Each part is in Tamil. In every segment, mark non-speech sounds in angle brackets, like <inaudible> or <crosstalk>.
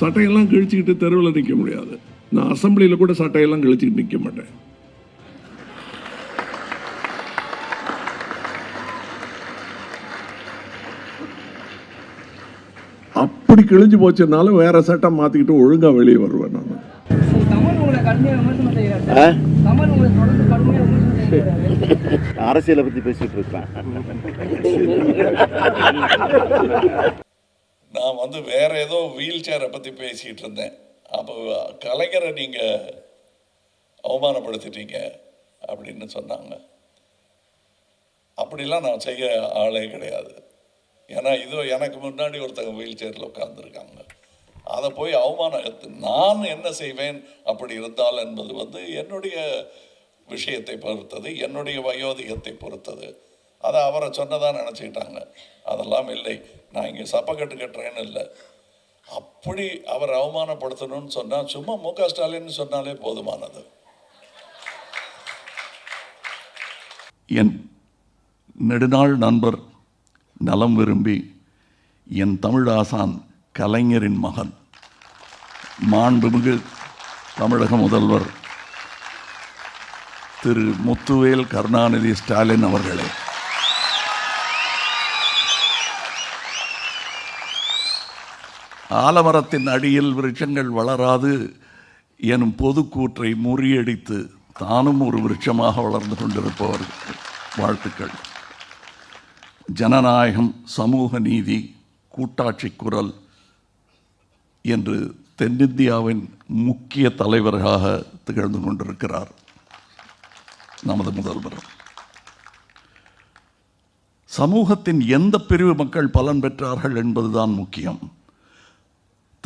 சட்டையெல்லாம் கிழிச்சுக்கிட்டு தெருவில் நிற்க முடியாது. நான் அசம்பிளியில் கூட சட்டையெல்லாம் கிழிச்சுக்கிட்டு நிற்க மாட்டேன். அப்படி கிழிஞ்சு போச்சுனால வேற சட்டை மாத்திக்கிட்டு ஒழுங்கா வெளியே வருவேன் நான். அரசியலை பத்தி பேசிட்டு இருப்பேன். <laughs> நான் வந்து வேற ஏதோ வீல் சேரை பற்றி பேசிகிட்டு இருந்தேன். அப்போ கலைஞரை நீங்கள் அவமானப்படுத்திட்டீங்க அப்படின்னு சொன்னாங்க. அப்படிலாம் நான் செய்ய ஆளே கிடையாது. ஏன்னா இதோ எனக்கு முன்னாடி ஒருத்தங்க வீல் சேரில் உட்காந்துருக்காங்க அதை போய் அவமானத்து நான் என்ன செய்வேன் அப்படி இருந்தால் என்பது வந்து என்னுடைய விஷயத்தை பொறுத்தது என்னுடைய வயோதிகத்தை பொறுத்தது. அதை அவரை சொன்னதாக நினச்சிக்கிட்டாங்க. அதெல்லாம் இல்லை. நான் இங்கே சப்பக்கட்டு கட்டுறேன்னு இல்லை. அப்படி அவர் அவமானப்படுத்தணும்னு சொன்னால் சும்மா மு க ஸ்டாலின் சொன்னாலே போதுமானது. என் நெடுநாள் நண்பர் நலம் விரும்பி என் தமிழ் ஆசான் கலைஞரின் மகன் மாண்புமிகு தமிழக முதல்வர் திரு முத்துவேல் கருணாநிதி ஸ்டாலின் அவர்களே. ஆலமரத்தின் அடியில் விருட்சங்கள் வளராது எனும் பொதுக்கூற்றை முறியடித்து தானும் ஒரு விருட்சமாக வளர்ந்து கொண்டிருப்பவர் வாழ்த்துக்கள். ஜனநாயகம் சமூக நீதி கூட்டாட்சி குரல் என்று தென்னிந்தியாவின் முக்கிய தலைவராக திகழ்ந்து கொண்டிருக்கிறார் நமது முதல்வர். சமூகத்தின் எந்த பிரிவு மக்கள் பலன் பெற்றார்கள் என்பதுதான் முக்கியம்.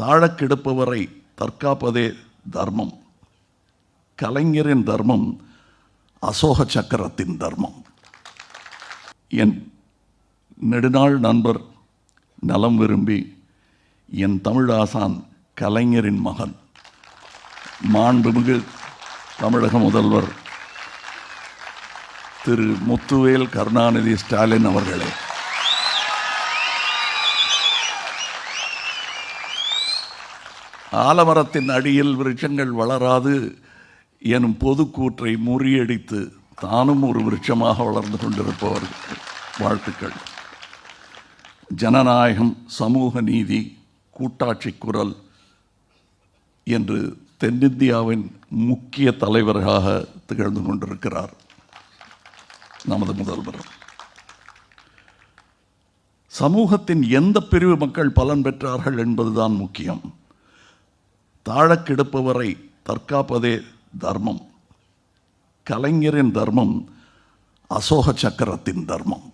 தாழக்கெடுப்பவரை தற்காப்பதே தர்மம். கலைஞரின் தர்மம் அசோக சக்கரத்தின் தர்மம். என் நெடுநாள் நண்பர் நலம் விரும்பி என் தமிழாசான் கலைஞரின் மகன் மாண்புமிகு தமிழக முதல்வர் திரு முத்துவேல் கருணாநிதி ஸ்டாலின் அவர்களே. ஆலமரத்தின் அடியில் விருட்சங்கள் வளராது எனும் பொதுக்கூற்றை முறியடித்து தானும் ஒரு விருட்சமாக வளர்ந்து கொண்டிருப்பவர் வாழ்த்துக்கள். ஜனநாயகம் சமூக நீதி கூட்டாட்சி குரல் என்று தென்னிந்தியாவின் முக்கிய தலைவராக திகழ்ந்து கொண்டிருக்கிறார் நமது முதல்வர். சமூகத்தின் எந்த பிரிவு மக்கள் பலன் பெற்றார்கள் என்பதுதான் முக்கியம். தாழக்கெடுப்பவரை தற்காப்பதே தர்மம். கலைஞரின் தர்மம் அசோக சக்கரத்தின் தர்மம்.